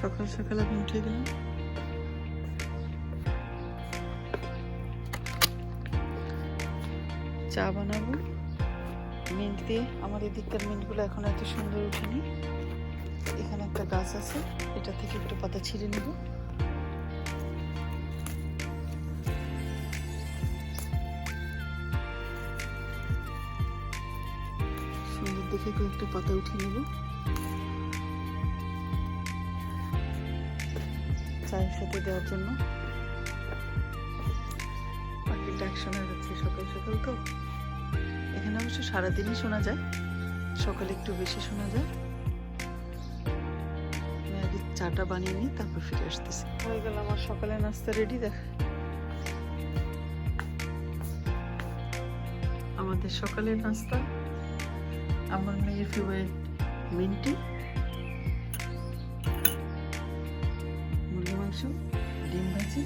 সকাল সকাল এখন উঠে গেলাম চা বানাবো। মিন্ট দিয়ে আমার এদিককার মিন্টগুলো এখন এত সুন্দর উঠেনি। এখানে একটা গাছ আছে, এটা থেকে একটু পাতা ছিঁড়ে নেব। সুন্দর দেখে কয়েকটা পাতা উঠিয়ে নেব। চায়ের সাথে দেওয়ার জন্য। পাখির ডাক শোনা যাচ্ছে সকাল সকাল তো। এখানে অবশ্য সারাদিনই শোনা যায়। সকালে একটু বেশি শোনা যায়। আমি আগে চাটা বানিয়ে নিই, তারপর ফিরে আসতেছি। হয়ে গেল আমার সকালে নাস্তা রেডি দেখ। আমাদের সকালের নাস্তা, আমার মেয়ের ফেভারিট মিন্টি। মাংস ডিম ভাজি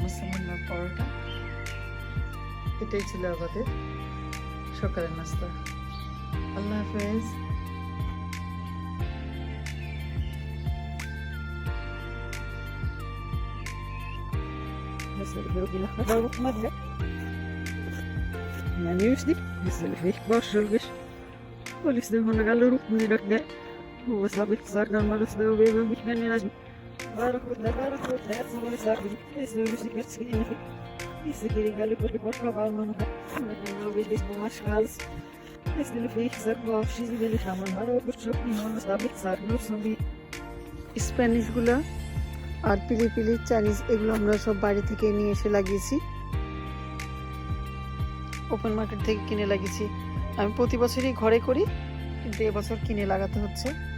মুসলমান পরোটা এটাই ছিল আমাদের সকালের নাস্তা আল্লাহ হাফেজ det över mig men jag Barakut da barakut da স্প্যানিশগুলো আর পিলি পিলি চাইনিজ, এগুলো আমরা সব বাড়ি থেকে নিয়ে এসে লাগিয়েছি। ওপেন মার্কেট থেকে কিনে লাগিয়েছি। আমি প্রতি বছরই ঘরে করি, কিন্তু এবছর কিনে লাগাতে হচ্ছে।